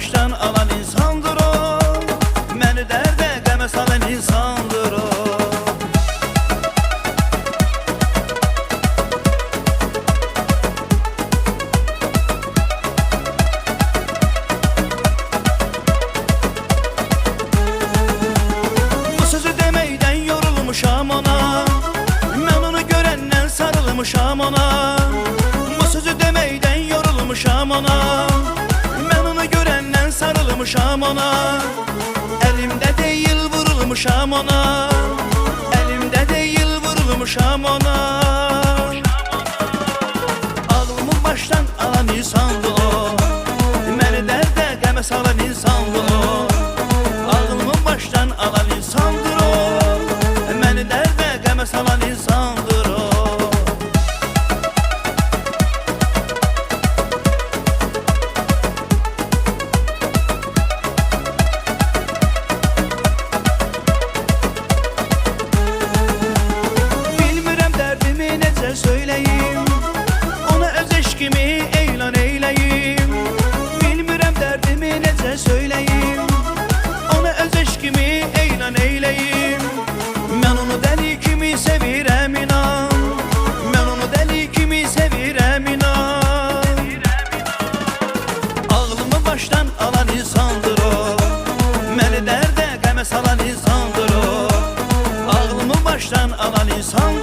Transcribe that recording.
baştan alan insandır o. Məni dərdə qəmə salan insandır o. Bu sözü deməkdən yorulmuşam ona. Mən onu görəndən sarılmışam ona. Bu sözü deməkdən yorulmuşam ona vurulmuşam ona. Elimde değil vurulmuşam ona. Elimde değil vurulmuşam ona. Ağlımı baştan alan insandı necə söyləyim Ona öz eşkimi elan eyləyim Bilmirəm dərdimi necə söyləyim Ona öz eşkimi elan eyləyim Mən onu dəli kimi sevirəm inan. Mən onu dəli kimi sevirəm inan. Ağlımı başdan alan insandır o. Məni dərdə qəmə salan insandır o. Ağlımı başdan alan insandır